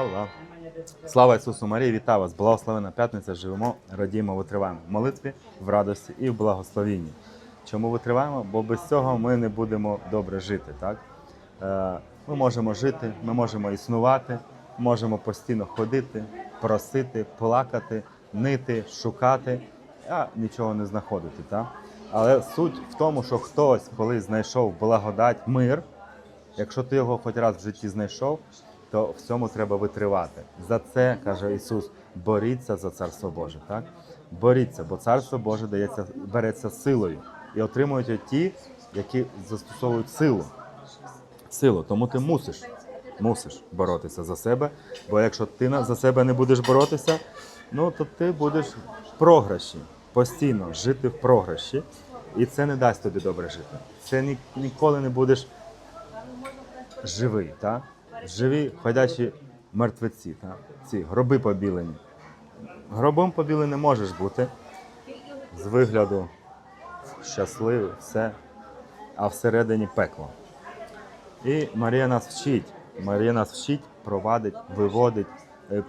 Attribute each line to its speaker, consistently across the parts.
Speaker 1: хвала. Слава Ісусу Марії, вітаю вас! Благословена п'ятниця, живемо, радіємо, витриваємо в молитві, в радості і в благословінні. Чому витриваємо? Бо без цього ми не будемо добре жити. Так? Е, Ми можемо жити, ми можемо існувати, можемо постійно ходити, просити, плакати, нити, шукати, а нічого не знаходити. Так? Але суть в тому, що хтось, коли знайшов благодать, мир, якщо ти його хоч раз в житті знайшов, то в цьому треба витривати. За це каже Ісус: боріться за царство Боже. Так? Боріться, бо царство Боже дається, береться силою і отримують ті, які застосовують силу. Силу. Тому ти мусиш, мусиш боротися за себе. Бо якщо ти за себе не будеш боротися, ну то ти будеш в програші, постійно жити в програші, і це не дасть тобі добре жити. Це ні, ніколи не будеш живий, так? Живі ходячі мертвеці, так? ці гроби побілені. Гробом побілений можеш бути з вигляду щасливий, все, а всередині пекло. І Марія нас вчить. Марія нас вчить, провадить, виводить, е,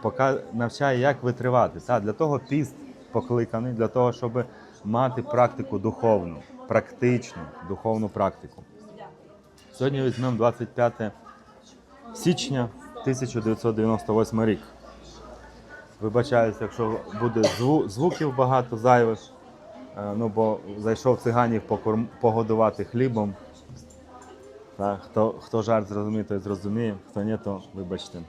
Speaker 1: навчає, як витривати. Та, для того піст покликаний, для того, щоб мати практику духовну, практичну духовну практику. Сьогодні візьмемо 25 січня 1998 рік. Вибачаюся, якщо буде зву- звуків багато зайвих. Е, Ну, бо зайшов циганів покорм- погодувати хлібом. Так, хто, хто жарт зрозуміє, той зрозуміє, хто ні, то вибачте.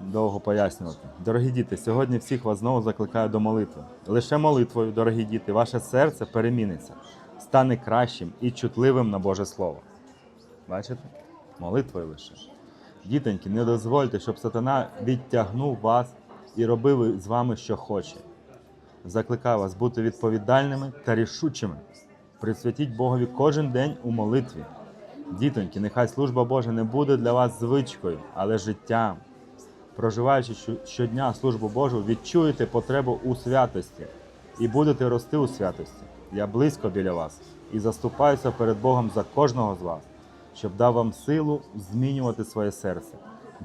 Speaker 1: Довго пояснювати. Дорогі діти, сьогодні всіх вас знову закликаю до молитви. Лише молитвою, дорогі діти, ваше серце переміниться, стане кращим і чутливим на Боже Слово. Бачите? Молитвою лише. Дітоньки, не дозвольте, щоб сатана відтягнув вас і робив з вами, що хоче. Закликаю вас бути відповідальними та рішучими. Присвятіть Богові кожен день у молитві. Дітоньки, нехай служба Божа не буде для вас звичкою, але життям. Проживаючи щодня службу Божу, відчуєте потребу у святості і будете рости у святості. Я близько біля вас і заступаюся перед Богом за кожного з вас, щоб дав вам силу змінювати своє серце.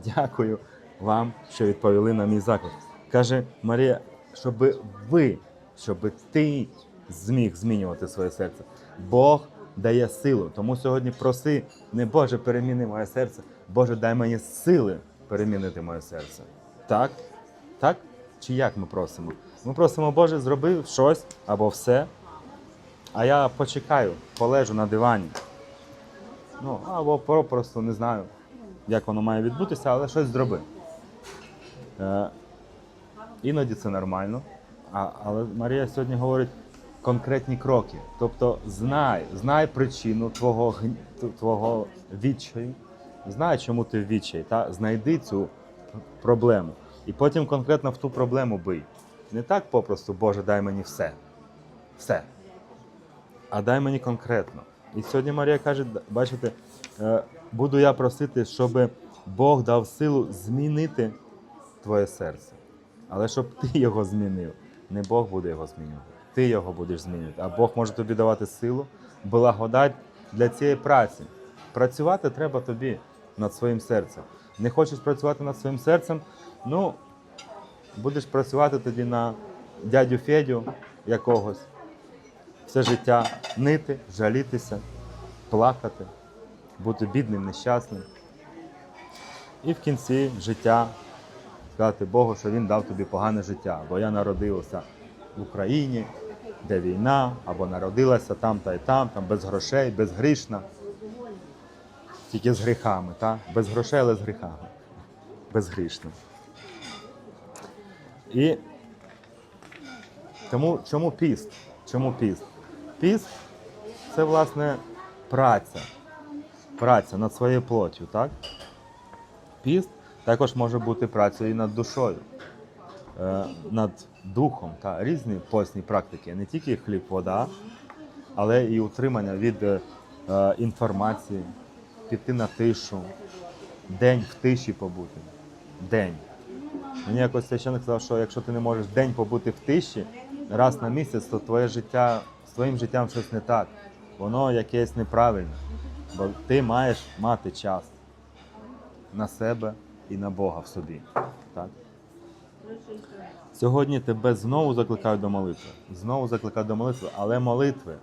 Speaker 1: Дякую вам, що відповіли на мій заклик. Каже Марія, щоб ви, щоб ти зміг змінювати своє серце. Бог дає силу. Тому сьогодні проси, не Боже, переміни моє серце, Боже, дай мені сили перемінити моє серце. Так? Так? Чи як ми просимо? Ми просимо, Боже, зроби щось або все, а я почекаю, полежу на дивані. Ну, або просто не знаю, як воно має відбутися, але щось зроби. Е, іноді це нормально. А, але Марія сьогодні говорить конкретні кроки. Тобто знай, знай причину твого, твого відчаю, знай, чому ти в відчаї, та знайди цю проблему. І потім конкретно в ту проблему бий. Не так попросту, Боже, дай мені все. Все. А дай мені конкретно. І сьогодні Марія каже: бачите, е, буду я просити, щоб Бог дав силу змінити твоє серце. Але щоб ти його змінив, не Бог буде його змінювати. Ти його будеш змінювати. А Бог може тобі давати силу, благодать для цієї праці. Працювати треба тобі над своїм серцем. Не хочеш працювати над своїм серцем, ну будеш працювати тоді на дядю Федю якогось. Все життя нити, жалітися, плакати, бути бідним, нещасним. І в кінці життя сказати Богу, що Він дав тобі погане життя, бо я народився в Україні, де війна, або народилася там та й там, там без грошей, безгрішна. Тільки з гріхами, та? без грошей, але з гріхами. Безгрішна. І тому чому піст? Чому піст? Піст це, власне, праця. Праця над своєю плоттю, так? Піст також може бути працею і над душою, е, над духом та різні постні практики, не тільки хліб, вода, але і утримання від е, інформації, піти на тишу, день в тиші побути. День. Мені якось священник сказав, що якщо ти не можеш день побути в тиші раз на місяць, то твоє життя твоїм життям щось не так. Воно якесь неправильне. Бо ти маєш мати час на себе, і на Бога в собі. Так? Сьогодні тебе знову закликають до молитви. Знову закликають до молитви, але молитви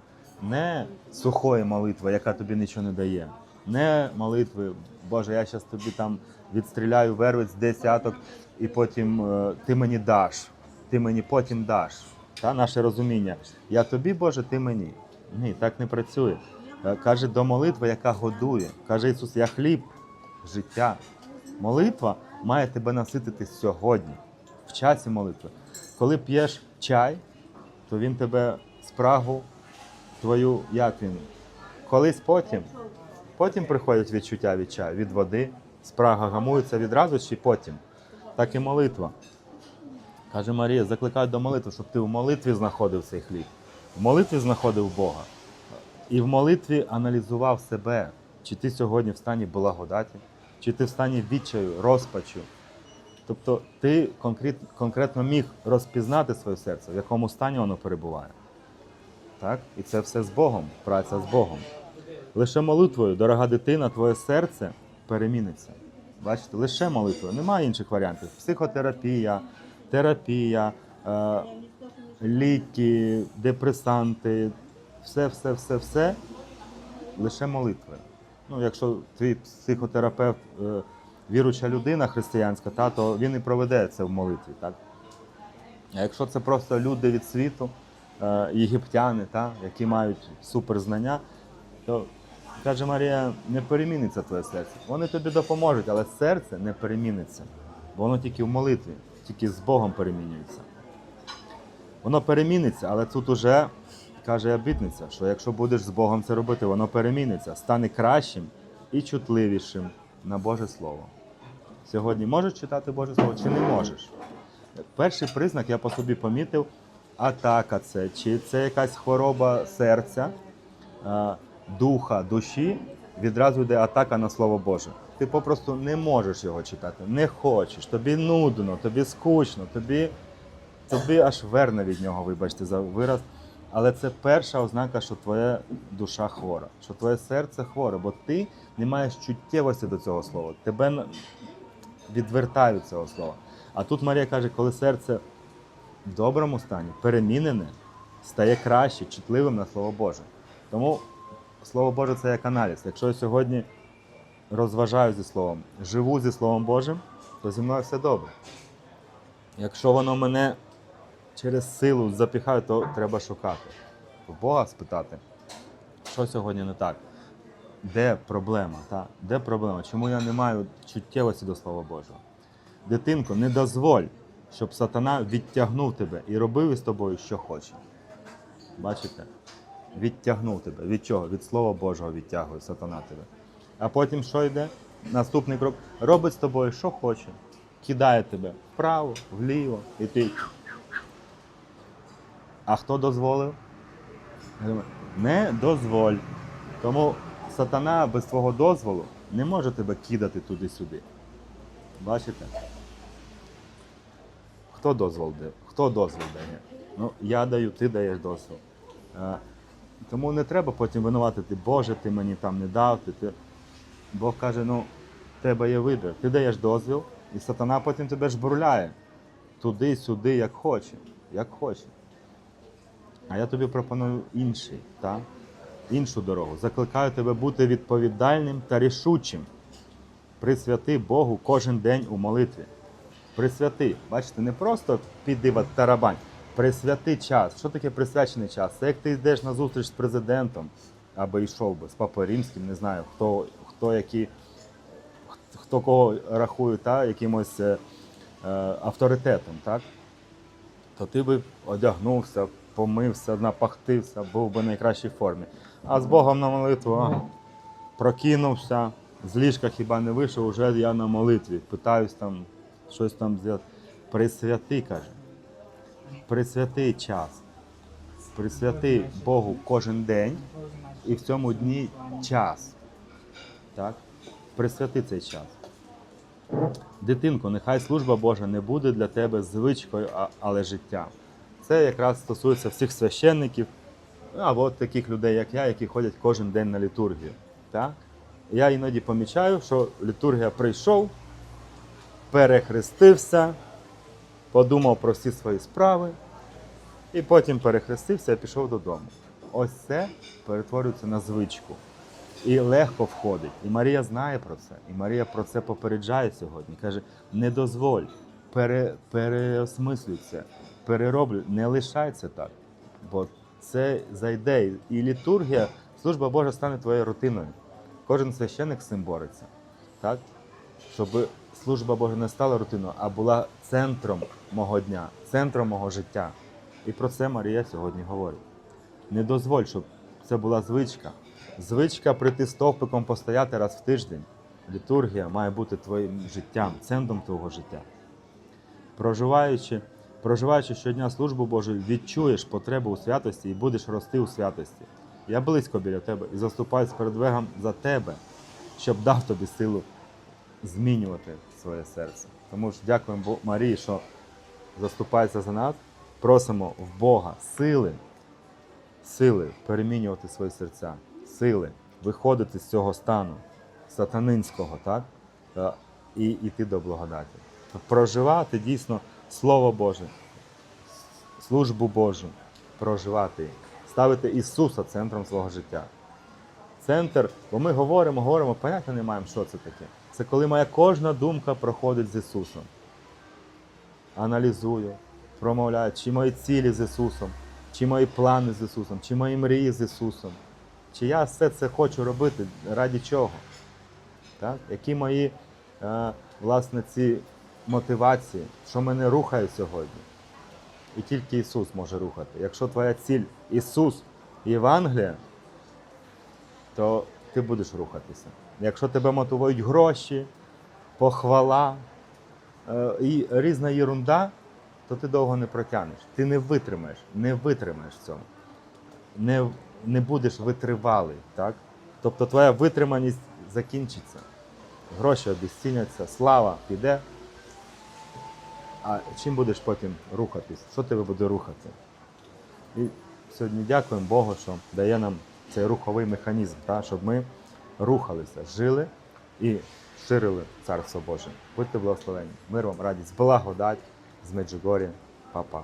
Speaker 1: не сухої молитви, яка тобі нічого не дає. Не молитви, Боже, я зараз тобі там відстріляю вервець десяток, і потім е, ти мені даш, ти мені потім даш. Та наше розуміння. Я тобі, Боже, ти мені. Ні, так не працює. Е, Каже, до молитви, яка годує. Каже Ісус, я хліб життя. Молитва має тебе наситити сьогодні, в часі молитви. Коли п'єш чай, то він тебе спрагу твою, як він? Колись потім. Потім приходять відчуття від чаю, від води, спрага гамується відразу чи потім. Так і молитва. Каже Марія, закликають до молитви, щоб ти в молитві знаходив цей хліб, в молитві знаходив Бога. І в молитві аналізував себе, чи ти сьогодні в стані благодаті, чи ти в стані відчаю, розпачу. Тобто ти конкрет, конкретно міг розпізнати своє серце, в якому стані воно перебуває. Так? І це все з Богом, праця з Богом. Лише молитвою, дорога дитина, твоє серце переміниться. Бачите, лише молитвою. Немає інших варіантів. Психотерапія, терапія, е, ліки, депресанти, все, все, все, все лише молитви. Ну, якщо твій психотерапевт е, віруча людина християнська, та, то він і проведе це в молитві. Так? А якщо це просто люди від світу, е, єгиптяни, та, які мають суперзнання, то каже Марія, не переміниться твоє серце. Вони тобі допоможуть, але серце не переміниться. Воно тільки в молитві, тільки з Богом перемінюється. Воно переміниться, але тут уже каже обітниця, що якщо будеш з Богом це робити, воно переміниться, стане кращим і чутливішим на Боже Слово. Сьогодні можеш читати Боже Слово чи не можеш? Перший признак я по собі помітив, атака це, чи це якась хвороба серця, духа, душі, відразу йде атака на Слово Боже. Ти попросту не можеш його читати, не хочеш, тобі нудно, тобі скучно, тобі, тобі аж верне від нього, вибачте за вираз. Але це перша ознака, що твоя душа хвора, що твоє серце хворе, бо ти не маєш чуттєвості до цього слова. Тебе відвертають цього слова. А тут Марія каже, коли серце в доброму стані, перемінене, стає краще, чутливим на Слово Боже. Тому Слово Боже це як аналіз. Якщо сьогодні розважаю зі Словом, живу зі Словом Божим, то зі мною все добре. Якщо воно мене через силу запіхає, то треба шукати. В Бога спитати, що сьогодні не так. Де проблема? Та? Де проблема? Чому я не маю чуттєвості до Слова Божого? Дитинко, не дозволь, щоб сатана відтягнув тебе і робив із тобою, що хоче. Бачите? Відтягнув тебе. Від чого? Від Слова Божого відтягує сатана тебе. А потім що йде? Наступний крок. Робить з тобою, що хоче. Кидає тебе вправо, вліво, і ти. А хто дозволив? Не дозволь. Тому сатана без твого дозволу не може тебе кидати туди-сюди. Бачите? Хто дозвол дає? Хто дозвол дає? Ну, я даю, ти даєш дозвол. Е, Тому не треба потім винуватити, Боже, ти мені там не дав. Ти, ти... Бог каже, ну, в тебе є вибір. Ти даєш дозвіл, і сатана потім тебе жбурляє. Туди, сюди, як хоче. Як хоче. А я тобі пропоную інший, та? іншу дорогу. Закликаю тебе бути відповідальним та рішучим. Присвяти Богу кожен день у молитві. Присвяти. Бачите, не просто піди в тарабань. Присвяти час. Що таке присвячений час? Це як ти йдеш на зустріч з президентом або йшов би з Папою Римським, не знаю, хто, хто які, хто кого рахує та, якимось е, е, авторитетом, так? то ти би одягнувся, помився, напахтився, був би в найкращій формі. А з Богом на молитву ага. прокинувся, з ліжка хіба не вийшов, вже я на молитві. Питаюсь там, щось там зробити. Присвяти, каже. Присвяти час. Присвяти Богу кожен день і в цьому дні час. Так? Присвяти цей час. Дитинко, нехай служба Божа не буде для тебе звичкою, але життям. Це якраз стосується всіх священників, або таких людей, як я, які ходять кожен день на літургію. Так? Я іноді помічаю, що літургія прийшов, перехрестився, подумав про всі свої справи, і потім перехрестився і пішов додому. Ось це перетворюється на звичку. І легко входить. І Марія знає про це. І Марія про це попереджає сьогодні. Каже: не дозволь, пере, переосмислюй це, перероблю, не лишай це так. Бо це зайде. І літургія, служба Божа стане твоєю рутиною. Кожен священник з цим бореться. Так? Щоб служба Божа не стала рутиною, а була центром мого дня, центром мого життя. І про це Марія сьогодні говорить. Не дозволь, щоб це була звичка. Звичка прийти стовпиком постояти раз в тиждень. Літургія має бути твоїм життям, центром твого життя. Проживаючи, проживаючи щодня службу Божу, відчуєш потребу у святості і будеш рости у святості. Я близько біля тебе і заступаюсь перед Вегом за тебе, щоб дав тобі силу змінювати своє серце. Тому ж дякуємо Марії, що заступається за нас. Просимо в Бога сили, сили перемінювати свої серця, сили виходити з цього стану сатанинського, так? Е, І йти до благодаті. Проживати дійсно Слово Боже, службу Божу, проживати, ставити Ісуса центром свого життя. Центр, бо ми говоримо, говоримо, поняття не маємо, що це таке. Це коли моя кожна думка проходить з Ісусом. Аналізую, промовляю, чи мої цілі з Ісусом, чи мої плани з Ісусом, чи мої мрії з Ісусом. Чи я все це хочу робити, раді чого? Так? Які мої е, власне ці мотивації, що мене рухає сьогодні? І тільки Ісус може рухати. Якщо твоя ціль Ісус і Євангелія, то ти будеш рухатися. Якщо тебе мотивують гроші, похвала е, і різна єрунда, то ти довго не протягнеш. Ти не витримаєш, не витримаєш в цьому. Не, не будеш витривалий. Так? Тобто твоя витриманість закінчиться. Гроші обіцціняться, слава піде. А чим будеш потім рухатись? Що тебе буде рухати? І сьогодні дякуємо Богу, що дає нам цей руховий механізм, та, щоб ми рухалися, жили і ширили Царство Боже. Будьте благословені. Мир вам, радість, благодать з Меджугорі. Па-па.